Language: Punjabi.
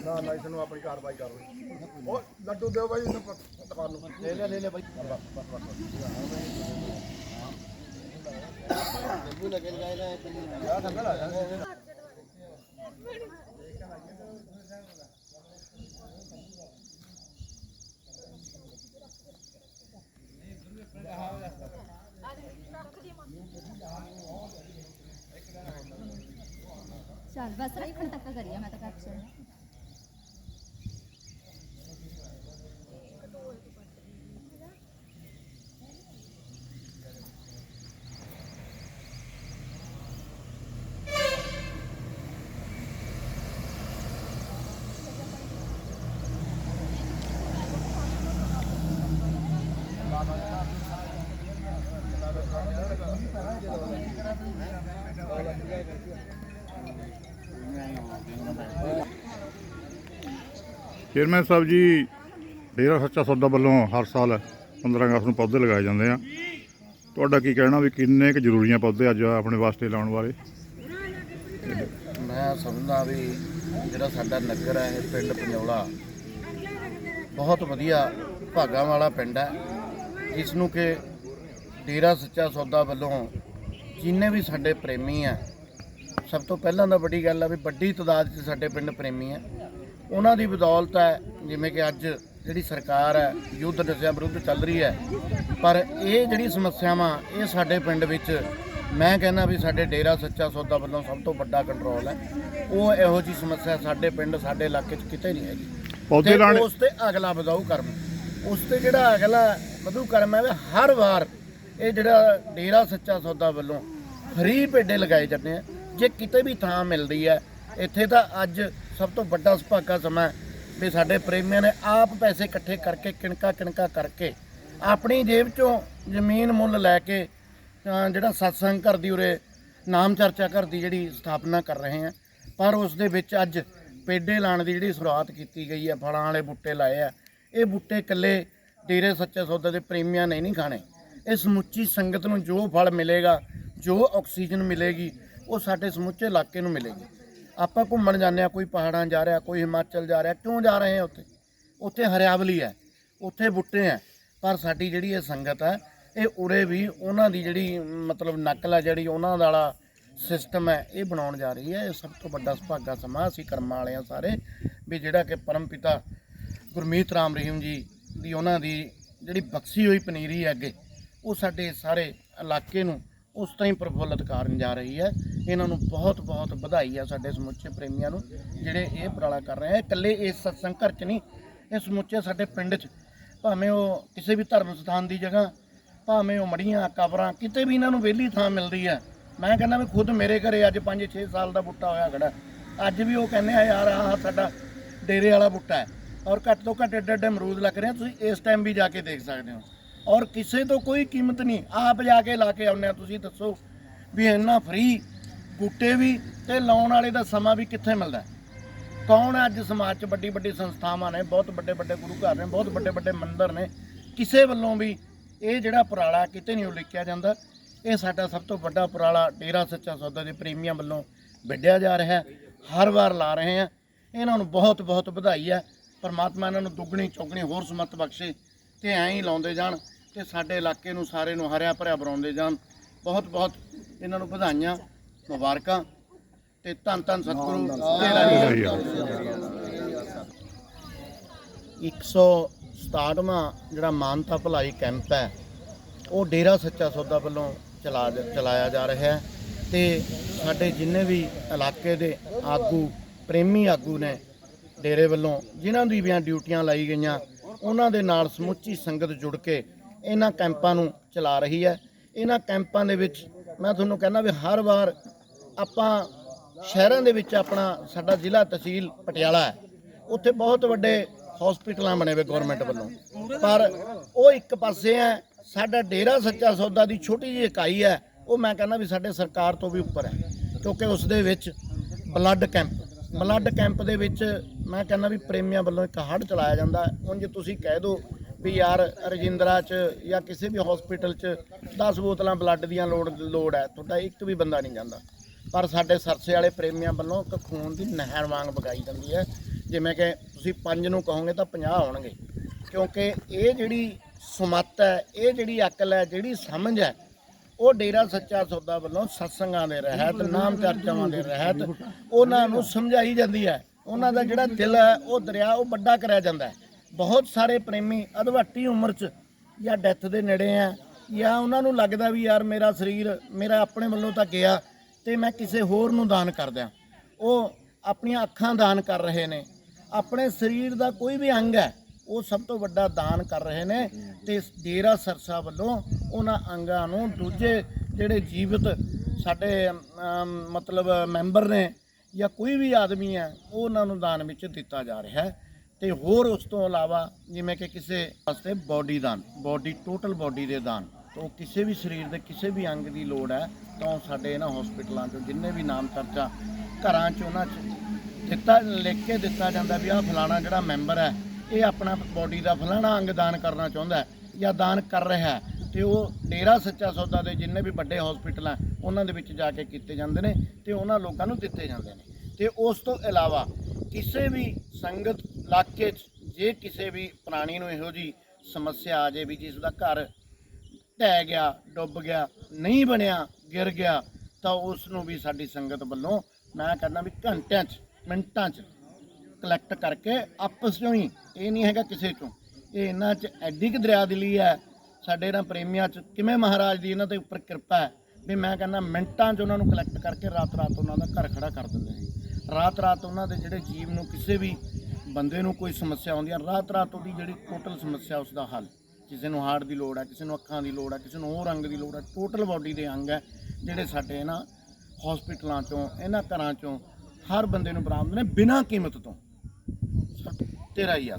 ਨਾ ਨਾ ਇਸ ਨੂੰ ਆਪਣੀ ਕਾਰਵਾਈ ਕਰ ਲਓ। ਉਹ ਲੱਡੂ ਦਿਓ ਬਾਈ ਇਹਨੂੰ ਪ- ਦੁਕਾਨ ਨੂੰ। ਲੈ ਲੈ ਲੈ ਲੈ ਬਾਈ। ਚੱਲ ਬਸ ਰੱਖਣ ਤੱਕ ਕਰੀਆ ਮੈਂ ਤਾਂ ਕੈਪਸ਼ਨ ਚੇਅਰਮੈਨ ਸਾਹਿਬ ਜੀ, ਡੇਰਾ ਸੱਚਾ ਸੌਦਾ ਵੱਲੋਂ ਹਰ ਸਾਲ 15 ਅਗਸਤ ਨੂੰ ਪੌਦੇ ਲਗਾਏ ਜਾਂਦੇ ਆ। ਤੁਹਾਡਾ ਕੀ ਕਹਿਣਾ ਵੀ ਕਿੰਨੇ ਕੁ ਜ਼ਰੂਰੀਆਂ ਪੌਦੇ ਅੱਜ ਆਪਣੇ ਵਾਸਤੇ ਲਾਉਣ ਵਾਲੇ ਮੈਂ ਸਮਝਦਾ ਵੀ ਜਿਹੜਾ ਸਾਡਾ ਨਗਰ ਹੈ, ਇਹ ਪਿੰਡ ਪੰਜੋਲਾ, ਬਹੁਤ ਵਧੀਆ ਭਾਗਾਂ ਵਾਲਾ ਪਿੰਡ ਹੈ। ਜਿਸ ਨੂੰ ਕਿ ਡੇਰਾ ਸੱਚਾ ਸੌਦਾ ਵੱਲੋਂ ਜਿੰਨੇ ਵੀ ਸਾਡੇ ਪ੍ਰੇਮੀ ਆ, ਸਭ ਤੋਂ ਪਹਿਲਾਂ ਤਾਂ ਵੱਡੀ ਗੱਲ ਆ ਵੀ ਵੱਡੀ ਤਾਦਾਦ 'ਚ ਸਾਡੇ ਪਿੰਡ ਪ੍ਰੇਮੀ ਆ। ਉਹਨਾਂ ਦੀ ਬਦੌਲਤ ਹੈ ਜਿਵੇਂ ਕਿ ਅੱਜ ਜਿਹੜੀ ਸਰਕਾਰ ਹੈ ਯੁੱਧ ਨਸ਼ਿਆਂ ਵਿਰੁੱਧ ਚੱਲ ਰਹੀ ਹੈ। ਪਰ ਇਹ ਜਿਹੜੀ ਸਮੱਸਿਆਵਾਂ ਇਹ ਸਾਡੇ ਪਿੰਡ ਵਿੱਚ ਮੈਂ ਕਹਿੰਦਾ ਵੀ ਸਾਡੇ ਡੇਰਾ ਸੱਚਾ ਸੌਦਾ ਵੱਲੋਂ ਸਭ ਤੋਂ ਵੱਡਾ ਕੰਟਰੋਲ ਹੈ। ਉਹ ਇਹੋ ਜੀ ਸਮੱਸਿਆ ਸਾਡੇ ਪਿੰਡ ਸਾਡੇ ਇਲਾਕੇ 'ਚ ਕਿਤੇ ਨਹੀਂ ਹੈਗੀ। ਪੌਦੇ ਤੇ ਲਾਣੇ ਉਸ ਤੇ ਅਗਲਾ ਵਧਾਊ ਕਰਮ। ਉਸ ਤੇ ਜਿਹੜਾ ਅਗਲਾ ਵਧੂ ਕਰਮ ਹੈ ਵੀ ਹਰ ਵਾਰ ਇਹ ਜਿਹੜਾ ਡੇਰਾ ਸੱਚਾ ਸੌਦਾ ਵੱਲੋਂ ਫਰੀ ਪੇਡੇ ਲਗਾਏ ਜਾਂਦੇ ਆ। ਜੇ ਕਿਤੇ ਵੀ ਥਾਂ ਮਿਲਦੀ ਹੈ ਇੱਥੇ ਤਾਂ ਅੱਜ ਸਭ ਤੋਂ ਵੱਡਾ ਸੁਭਾਗਾ ਸਮਾਂ ਹੈ ਵੀ ਸਾਡੇ ਪ੍ਰੇਮੀਆਂ ਨੇ ਆਪ ਪੈਸੇ ਇਕੱਠੇ ਕਰਕੇ ਕਿਣਕਾ ਕਿਣਕਾ ਕਰਕੇ ਆਪਣੀ ਜੇਬ ਚੋਂ ਜ਼ਮੀਨ ਮੁੱਲ ਲੈ ਕੇ ਜਿਹੜਾ ਸਤਸੰਗ ਘਰ ਦੀ ਉਰੇ ਨਾਮ ਚਰਚਾ ਘਰ ਦੀ ਜਿਹੜੀ ਸਥਾਪਨਾ ਕਰ ਰਹੇ ਆ ਪਰ ਉਸ ਦੇ ਵਿੱਚ ਅੱਜ ਪੇਡੇ ਲਾਣ ਦੀ ਜਿਹੜੀ ਸ਼ੁਰੂਆਤ ਕੀਤੀ ਗਈ ਹੈ, ਫਲਾਂ ਵਾਲੇ ਬੂਟੇ ਲਾਏ ਆ। ਇਹ ਬੂਟੇ ਇਕੱਲੇ ਡੇਰੇ ਸੱਚੇ ਸੌਦਾ ਦੇ ਪ੍ਰੇਮੀਆਂ ਨੇ ਨਹੀਂ ਖਾਣੇ। ਇਹ ਸਮੁੱਚੀ ਸੰਗਤ ਨੂੰ ਜੋ ਫਲ ਮਿਲੇਗਾ, ਜੋ ਆਕਸੀਜਨ ਮਿਲੇਗੀ, ਉਹ ਸਾਡੇ ਸਮੁੱਚੇ ਇਲਾਕੇ ਨੂੰ ਮਿਲੇਗੀ। ਆਪਾਂ ਘੁੰਮਣ ਜਾਂਦੇ ਆ ਕੋਈ ਪਹਾੜਾਂ ਜਾ ਰਿਹਾ, ਕੋਈ ਹਿਮਾਚਲ ਜਾ ਰਿਹਾ, ਕਿਉਂ ਜਾ ਰਹੇ ਆ ਉੱਥੇ? ਉੱਥੇ ਹਰਿਆਵਲੀ ਹੈ, ਉੱਥੇ ਬੂਟੇ ਹੈ, ਪਰ ਸਾਡੀ ਜਿਹੜੀ ਇਹ ਸੰਗਤ ਹੈ, ਇਹ ਉਰੇ ਵੀ ਉਹਨਾਂ ਦੀ ਜਿਹੜੀ, ਮਤਲਬ ਨਕਲ ਹੈ ਜਿਹੜੀ ਉਹਨਾਂ ਦਾ ਵਾਲਾ ਸਿਸਟਮ ਹੈ, ਇਹ ਬਣਾਉਣ ਜਾ ਰਹੀ ਹੈ। ਇਹ ਸਭ ਤੋਂ ਵੱਡਾ ਸੁਭਾਗਾ ਸਮਾਂ ਅਸੀਂ ਕਰਮਾਂ ਵਾਲੇ ਆ ਸਾਰੇ, ਵੀ ਜਿਹੜਾ ਕਿ ਪਰਮ ਪਿਤਾ ਗੁਰਮੀਤ ਰਾਮ ਰਹੀਮ ਜੀ ਦੀ ਉਹਨਾਂ ਦੀ ਜਿਹੜੀ ਬਖਸ਼ੀ ਹੋਈ ਪਨੀਰੀ ਹੈ ਅੱਗੇ, ਉਹ ਸਾਡੇ ਸਾਰੇ ਇਲਾਕੇ ਨੂੰ ਉਸ ਤਰ੍ਹਾਂ ਹੀ ਪ੍ਰਫੁੱਲਤ ਕਰਨ ਜਾ ਰਹੀ ਹੈ। ਇਹਨਾਂ ਨੂੰ ਬਹੁਤ ਬਹੁਤ ਵਧਾਈ ਆ ਸਾਡੇ ਸਮੁੱਚੇ ਪ੍ਰੇਮੀਆਂ ਨੂੰ, ਜਿਹੜੇ ਇਹ ਉਪਰਾਲਾ ਕਰ ਰਹੇ ਆ। ਇਕੱਲੇ ਇਸ ਸਤਸੰਗ ਘਰ 'ਚ ਨਹੀਂ, ਇਹ ਸਮੁੱਚੇ ਸਾਡੇ ਪਿੰਡ 'ਚ। ਭਾਵੇਂ ਉਹ ਕਿਸੇ ਵੀ ਧਰਮ ਸਥਾਨ ਦੀ ਜਗ੍ਹਾ, ਭਾਵੇਂ ਉਹ ਮੜੀਆਂ, ਕਬਰਾਂ, ਕਿਤੇ ਵੀ ਇਹਨਾਂ ਨੂੰ ਵਿਹਲੀ ਥਾਂ ਮਿਲਦੀ ਹੈ ਮੈਂ ਕਹਿੰਦਾ ਵੀ ਖੁਦ ਮੇਰੇ ਘਰੇ ਅੱਜ 5-6 ਸਾਲ ਦਾ ਬੁੱਟਾ ਹੋਇਆ ਖੜਾ। ਅੱਜ ਵੀ ਉਹ ਕਹਿੰਦੇ ਆ, ਯਾਰ, ਆਹ ਸਾਡਾ ਡੇਰੇ ਵਾਲਾ ਬੁੱਟਾ ਹੈ। ਔਰ ਘੱਟ ਤੋਂ ਘੱਟ ਏਡੇ ਏਡੇ ਅਮਰੂਦ ਲੱਗ ਰਹੇ ਤੁਸੀਂ ਇਸ ਟਾਈਮ ਵੀ ਜਾ ਕੇ ਦੇਖ ਸਕਦੇ ਹੋ। ਔਰ ਕਿਸੇ ਤੋਂ ਕੋਈ ਕੀਮਤ ਨਹੀਂ। ਆਪ ਜਾ ਕੇ ਲਾ ਕੇ ਆਉਂਦੇ ਆ। ਤੁਸੀਂ ਦੱਸੋ ਵੀ ਇੰਨਾ ਫ੍ਰੀ ਬੂਟੇ ਵੀ ਤੇ ਲਾਉਣ ਵਾਲੇ ਦਾ ਸਮਾਂ ਵੀ ਕਿੱਥੇ ਮਿਲਦਾ ਕੌਣ ਅੱਜ ਸਮਾਜ 'ਚ ਵੱਡੀ ਵੱਡੀ ਸੰਸਥਾਵਾਂ ਨੇ, ਬਹੁਤ ਵੱਡੇ ਵੱਡੇ ਗੁਰੂ ਘਰ ਨੇ, ਬਹੁਤ ਵੱਡੇ ਵੱਡੇ ਮੰਦਿਰ ਨੇ, ਕਿਸੇ ਵੱਲੋਂ ਵੀ ਇਹ ਜਿਹੜਾ ਉਪਰਾਲਾ ਕਿਤੇ ਨਹੀਂ ਉਲੀਕਿਆ ਜਾਂਦਾ? ਇਹ ਸਾਡਾ ਸਭ ਤੋਂ ਵੱਡਾ ਉਪਰਾਲਾ ਡੇਰਾ ਸੱਚਾ ਸੌਦਾ ਦੇ ਪ੍ਰੇਮੀਆਂ ਵੱਲੋਂ ਵਿੱਢਿਆ ਜਾ ਰਿਹਾ ਹਰ ਵਾਰ ਲਾ ਰਹੇ ਆ ਇਹਨਾਂ ਨੂੰ ਬਹੁਤ ਬਹੁਤ ਵਧਾਈ ਹੈ। ਪਰਮਾਤਮਾ ਇਹਨਾਂ ਨੂੰ ਦੁੱਗਣੀ ਚੌਗਣੀ ਹੋਰ ਸਮਤ ਬਖਸ਼ੇ ਤੇ ਐਂ ਹੀ ਲਾਉਂਦੇ ਜਾਣ ਤੇ ਸਾਡੇ ਇਲਾਕੇ ਨੂੰ ਸਾਰੇ ਨੂੰ ਹਰਿਆ ਭਰਿਆ ਬਣਾਉਂਦੇ ਜਾਣ। ਬਹੁਤ ਬਹੁਤ ਇਹਨਾਂ ਨੂੰ ਵਧਾਈਆਂ। ਮੁਬਾਰਕਾਂ ਤੇ ਧੰਨ ਧੰਨ ਸਤਿਗੁਰੂ ਤੇਰਾ ਜੀ 167ਵਾਂ ਜਿਹੜਾ ਮਾਨਤਾ ਭਲਾਈ ਕੈਂਪ ਹੈ ਉਹ ਡੇਰਾ ਸੱਚਾ ਸੌਦਾ ਵੱਲੋਂ ਚਲਾ ਚਲਾਇਆ ਜਾ ਰਿਹਾ ਹੈ ਤੇ ਸਾਡੇ ਜਿੰਨੇ ਵੀ ਇਲਾਕੇ ਦੇ ਆਗੂ ਪ੍ਰੇਮੀ ਆਗੂ ਨੇ ਡੇਰੇ ਵੱਲੋਂ ਜਿਨ੍ਹਾਂ ਦੀ ਵੀ ਡਿਊਟੀਆਂ ਲਾਈ ਗਈਆਂ ਉਹਨਾਂ ਦੇ ਨਾਲ ਸਮੁੱਚੀ ਸੰਗਤ ਜੁੜ ਕੇ ਇਹਨਾਂ ਕੈਂਪਾਂ ਨੂੰ ਚਲਾ ਰਹੀ ਹੈ। ਇਹਨਾਂ ਕੈਂਪਾਂ ਦੇ ਵਿੱਚ ਮੈਂ ਤੁਹਾਨੂੰ ਕਹਿੰਦਾ ਵੀ ਹਰ ਵਾਰ ਆਪਾਂ ਸ਼ਹਿਰਾਂ ਦੇ ਵਿੱਚ ਆਪਣਾ ਸਾਡਾ ਜ਼ਿਲ੍ਹਾ ਤਹਿਸੀਲ ਪਟਿਆਲਾ ਹੈ। ਉੱਥੇ ਬਹੁਤ ਵੱਡੇ ਹਸਪੀਟਲਾਂ ਬਣੇ ਹੋਏ ਗਵਰਨਮੈਂਟ ਵੱਲੋਂ। ਪਰ ਉਹ ਇੱਕ ਪਾਸੇ ਹੈ, ਸਾਡਾ ਡੇਰਾ ਸੱਚਾ ਸੌਦਾ ਦੀ ਛੋਟੀ ਜਿਹੀ ਇਕਾਈ ਹੈ, ਉਹ ਮੈਂ ਕਹਿੰਦਾ ਵੀ ਸਾਡੇ ਸਰਕਾਰ ਤੋਂ ਵੀ ਉੱਪਰ ਹੈ, ਕਿਉਂਕਿ ਉਸ ਦੇ ਵਿੱਚ ਬਲੱਡ ਕੈਂਪ ਬਲੱਡ ਕੈਂਪ ਦੇ ਵਿੱਚ ਮੈਂ ਕਹਿੰਦਾ ਵੀ ਪ੍ਰੇਮੀਆਂ ਵੱਲੋਂ ਇੱਕ ਹੜ ਚਲਾਇਆ ਜਾਂਦਾ ਹੈ। ਹੁਣ ਜੇ ਤੁਸੀਂ ਕਹਿ ਦਿਓ ਵੀ ਯਾਰ ਰਜਿੰਦਰਾ ਚ ਜਾਂ ਕਿਸੇ ਵੀ ਹਸਪੀਟਲ ਚ 10 ਬੋਤਲਾਂ ਬਲੱਡ ਦੀਆਂ ਲੋੜ ਲੋੜ ਹੈ, ਤੁਹਾਡਾ ਇੱਕ ਵੀ ਬੰਦਾ ਨਹੀਂ ਜਾਂਦਾ। ਪਰ ਸਾਡੇ ਸਰਸੇ ਵਾਲੇ ਪ੍ਰੇਮੀਆਂ ਵੱਲੋਂ ਇੱਕ ਖੂਨ ਦੀ ਨਹਿਰ ਵਾਂਗ ਵਗਾਈ ਜਾਂਦੀ ਹੈ। ਜਿਵੇਂ ਕਿ ਤੁਸੀਂ ਪੰਜ ਨੂੰ ਕਹੋਗੇ ਤਾਂ 50 ਹੋਣਗੇ। ਕਿਉਂਕਿ ਇਹ ਜਿਹੜੀ ਸੁਮੱਤ ਹੈ ਇਹ ਜਿਹੜੀ ਅਕਲ ਹੈ ਜਿਹੜੀ ਸਮਝ ਹੈ ਉਹ ਡੇਰਾ ਸੱਚਾ ਸੌਦਾ ਵੱਲੋਂ ਸਤਸੰਗਾਂ ਦੇ ਰਹਿਤ ਨਾਮ ਚਰਚਾਵਾਂ ਦੇ ਰਹਿਤ ਉਹਨਾਂ ਨੂੰ ਸਮਝਾਈ ਜਾਂਦੀ ਹੈ। ਉਹਨਾਂ ਦਾ ਜਿਹੜਾ ਦਿਲ ਹੈ ਉਹ ਦਰਿਆ ਉਹ ਵੱਡਾ ਕਰਿਆ ਜਾਂਦਾ ਹੈ। ਬਹੁਤ ਸਾਰੇ ਪ੍ਰੇਮੀ ਅਧਵੱਟੀ ਉਮਰ 'ਚ ਜਾਂ ਡੈਥ ਦੇ ਨੇੜੇ ਆ ਜਾਂ ਉਹਨਾਂ ਨੂੰ ਲੱਗਦਾ ਵੀ ਯਾਰ ਮੇਰਾ ਸਰੀਰ ਮੇਰਾ ਆਪਣੇ ਵੱਲੋਂ ਤਾਂ ਗਿਆ ਤੇ ਮੈਂ ਕਿਸੇ ਹੋਰ ਨੂੰ ਦਾਨ ਕਰ ਦਿਆਂ ਉਹ ਆਪਣੀਆਂ ਅੱਖਾਂ ਦਾਨ ਕਰ ਰਹੇ ਨੇ। ਆਪਣੇ ਸਰੀਰ ਦਾ ਕੋਈ ਵੀ ਅੰਗ ਹੈ, ਉਹ ਸਭ ਤੋਂ ਵੱਡਾ ਦਾਨ ਕਰ ਰਹੇ ਨੇ ਤੇ ਡੇਰਾ ਸਰਸਾ ਵੱਲੋਂ ਉਹਨਾਂ ਅੰਗਾਂ ਨੂੰ ਦੂਜੇ ਜਿਹੜੇ ਜੀਵਤ ਸਾਡੇ ਮਤਲਬ ਮੈਂਬਰ ਨੇ ਜਾਂ ਕੋਈ ਵੀ ਆਦਮੀ ਹੈ, ਉਹ ਉਹਨਾਂ ਨੂੰ ਦਾਨ ਵਿੱਚ ਦਿੱਤਾ ਜਾ ਰਿਹਾ ਹੈ। ਤੇ ਹੋਰ ਉਸ ਤੋਂ ਇਲਾਵਾ ਜਿਵੇਂ ਕਿ ਕਿਸੇ ਵਾਸਤੇ ਬਾਡੀ ਦਾਨ, ਬਾਡੀ, ਟੋਟਲ ਬਾਡੀ ਦੇ ਦਾਨ। ਤੋਂ ਕਿਸੇ ਵੀ ਸਰੀਰ ਦੇ ਕਿਸੇ ਵੀ ਅੰਗ ਦੀ ਲੋੜ ਹੈ, ਤਾਂ ਉਹ ਸਾਡੇ ਇਹਨਾਂ ਹਸਪੀਟਲਾਂ 'ਚੋਂ ਜਿੰਨੇ ਵੀ ਨਾਮ ਚਰਚਾ ਘਰਾਂ 'ਚ ਉਹਨਾਂ 'ਚ ਦਿੱਤਾ, ਲਿਖ ਕੇ ਦਿੱਤਾ ਜਾਂਦਾ ਵੀ ਆਹ ਫਲਾਣਾ ਜਿਹੜਾ ਮੈਂਬਰ ਹੈ, ਇਹ ਆਪਣਾ ਬੋਡੀ ਦਾ ਫਲਾਣਾ ਅੰਗ ਦਾਨ ਕਰਨਾ ਚਾਹੁੰਦਾ ਜਾਂ ਦਾਨ ਕਰ ਰਿਹਾ ਹੈ, ਤੇ ਉਹ ਡੇਰਾ ਸੱਚਾ ਸੌਦਾ ਦੇ ਜਿੰਨੇ ਵੀ ਵੱਡੇ ਹਸਪੀਟਲ ਆ ਉਹਨਾਂ ਦੇ ਵਿੱਚ ਜਾ ਕੇ ਕੀਤੇ ਜਾਂਦੇ ਨੇ ਤੇ ਉਹਨਾਂ ਲੋਕਾਂ ਨੂੰ ਦਿੱਤੇ ਜਾਂਦੇ ਨੇ। ਤੇ ਉਸ ਤੋਂ ਇਲਾਵਾ ਕਿਸੇ ਵੀ ਸੰਗਤ ਇਲਾਕੇ 'ਚ ਜੇ ਕਿਸੇ ਵੀ ਪ੍ਰਾਣੀ ਨੂੰ ਇਹੋ ਜੀ ਸਮੱਸਿਆ ਆ ਜੇ ਵੀ ਜਿਸ ਦਾ ਘਰ ਢਹਿ ਗਿਆ, ਡੁੱਬ ਗਿਆ, ਨਹੀਂ ਬਣਿਆ, ਗਿਰ ਗਿਆ, ਤਾਂ ਉਸ ਨੂੰ ਵੀ ਸਾਡੀ ਸੰਗਤ ਵੱਲੋਂ ਮੈਂ ਕਹਿੰਦਾ ਵੀ ਘੰਟਿਆਂ 'ਚ, ਮਿੰਟਾਂ 'ਚ ਕਲੈਕਟ ਕਰਕੇ ਆਪਸ 'ਚੋਂ ਹੀ ਇਹ ਨਹੀਂ ਹੈਗਾ ਕਿਸੇ ਚੋਂ। ਇਹ ਇਹਨਾਂ 'ਚ ਐਡੀ ਕੁ ਦਰਿਆ ਦਿਲੀ ਹੈ। ਸਾਡੇ ਇਹਨਾਂ ਪ੍ਰੇਮੀਆਂ 'ਚ ਕਿਵੇਂ ਮਹਾਰਾਜ ਦੀ ਇਹਨਾਂ ਦੇ ਉੱਪਰ ਕਿਰਪਾ ਹੈ? ਵੀ ਮੈਂ ਕਹਿੰਦਾ ਮਿੰਟਾਂ 'ਚ ਉਹਨਾਂ ਨੂੰ ਕਲੈਕਟ ਕਰਕੇ ਰਾਤ ਰਾਤ ਉਹਨਾਂ ਦਾ ਘਰ ਖੜਾ ਕਰ ਦਿੰਦੇ ਨੇ। ਰਾਤ ਰਾਤ ਉਹਨਾਂ ਦੇ ਜਿਹੜੇ ਜੀਵ ਨੂੰ ਕਿਸੇ ਵੀ ਬੰਦੇ ਨੂੰ ਕੋਈ ਸਮੱਸਿਆ ਆਉਂਦੀ ਹੈ ਰਾਤ ਰਾਤ ਉਹਦੀ ਜਿਹੜੀ ਟੋਟਲ ਸਮੱਸਿਆ ਉਸ ਦਾ ਹੱਲ। ਕਿਸੇ ਨੂੰ ਹਾਰਟ ਦੀ ਲੋੜ ਹੈ ਕਿਸੇ ਨੂੰ ਅੱਖਾਂ ਦੀ ਲੋੜ ਹੈ ਕਿਸੇ ਨੂੰ ਹੋਰ ਅੰਗ ਦੀ ਲੋੜ ਹੈ ਟੋਟਲ ਬਾਡੀ ਦੇ ਅੰਗ ਹੈ ਜਿਹੜੇ ਸਾਡੇ ਇਹਨਾਂ ਹਸਪੀਟਲਾਂ ਚੋਂ, ਇਹਨਾਂ ਘਰਾਂ ਚੋਂ ਹਰ ਬੰਦੇ ਨੂੰ ਬਰਾਮਦ ਨੇ ਬਿਨਾਂ ਕੀਮਤ ਤੋਂ। ਤੇਰਾ ਹੀ ਆ।